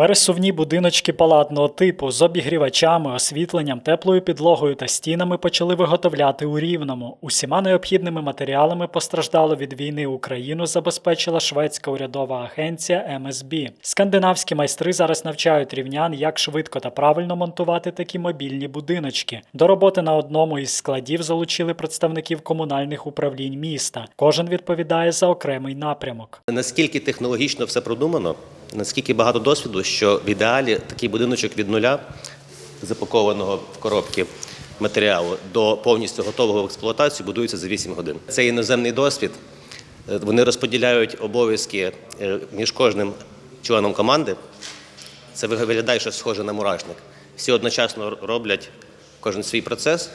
Пересувні будиночки палатного типу з обігрівачами, освітленням, теплою підлогою та стінами почали виготовляти у Рівному. Усіма необхідними матеріалами постраждало від війни Україну забезпечила шведська урядова агенція МСБ. Скандинавські майстри зараз навчають рівнян, як швидко та правильно монтувати такі мобільні будиночки. До роботи на одному із складів залучили представників комунальних управлінь міста. Кожен відповідає за окремий напрямок. Наскільки технологічно все продумано, наскільки багато досвіду, що в ідеалі такий будиночок від нуля, запакованого в коробки матеріалу, до повністю готового в експлуатацію будується за 8 годин. Це іноземний досвід. Е, Вони розподіляють обов'язки е, між кожним членом команди. Це виглядає щось схоже на мурашник. Всі одночасно роблять кожен свій процес,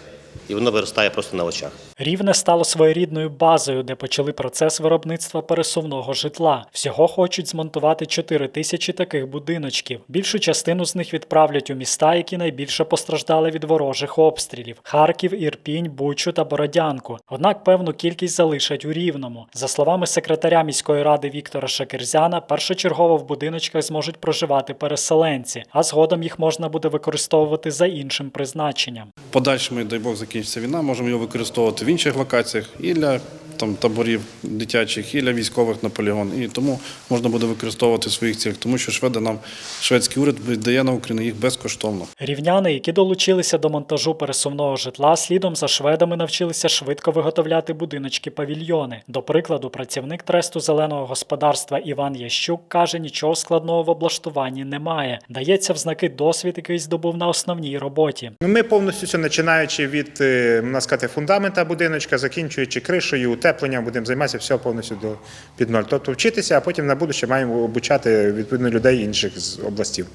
і воно виростає просто на очах. Рівне стало своєрідною базою, де почали процес виробництва пересувного житла. Всього хочуть змонтувати 4 тисячі таких будиночків. Більшу частину з них відправлять у міста, які найбільше постраждали від ворожих обстрілів: Харків, Ірпінь, Бучу та Бородянку. Однак певну кількість залишать у Рівному. За словами секретаря міської ради Віктора Шакерзяна, першочергово в будиночках зможуть проживати переселенці, а згодом їх можна буде використовувати за іншим призначенням. В подальшому, дай Бог, закінчиться війна, можемо його використовувати в інших локаціях і для там, таборів дитячих, і для військових на полігон. І тому можна буде використовувати в своїх цілях, тому що шведи нам, шведський уряд віддає на Україну їх безкоштовно. Рівняни, які долучилися до монтажу пересувного житла, слідом за шведами навчилися швидко виготовляти будиночки-павільйони. До прикладу, працівник тресту зеленого господарства Іван Ящук каже, нічого складного в облаштуванні немає. Дається в знаки досвід, який здобув на основній роботі. Ну, Ми повністю починаючи від е, можна сказати, фундамента будиночка, закінчуючи кришею, утепленням, будемо займатися все повністю до під ноль. Тобто вчитися, а потім на будуще маємо обучати відповідно людей інших з областів.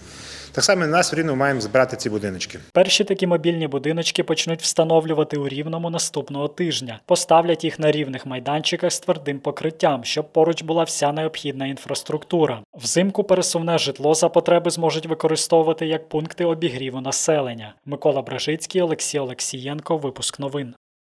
Так само нас в Рівному маємо збирати ці будиночки. Перші такі мобільні будиночки почнуть встановлювати у рівному наступного тижня. Поставлять їх на рівних майданчиках з твердим покриттям, щоб поруч була вся необхідна інфраструктура. Взимку пересувне житло за потреби зможуть використовувати як пункти обігріву населення. Микола Бражицький, Олексій Олексієнко. Випуск новин.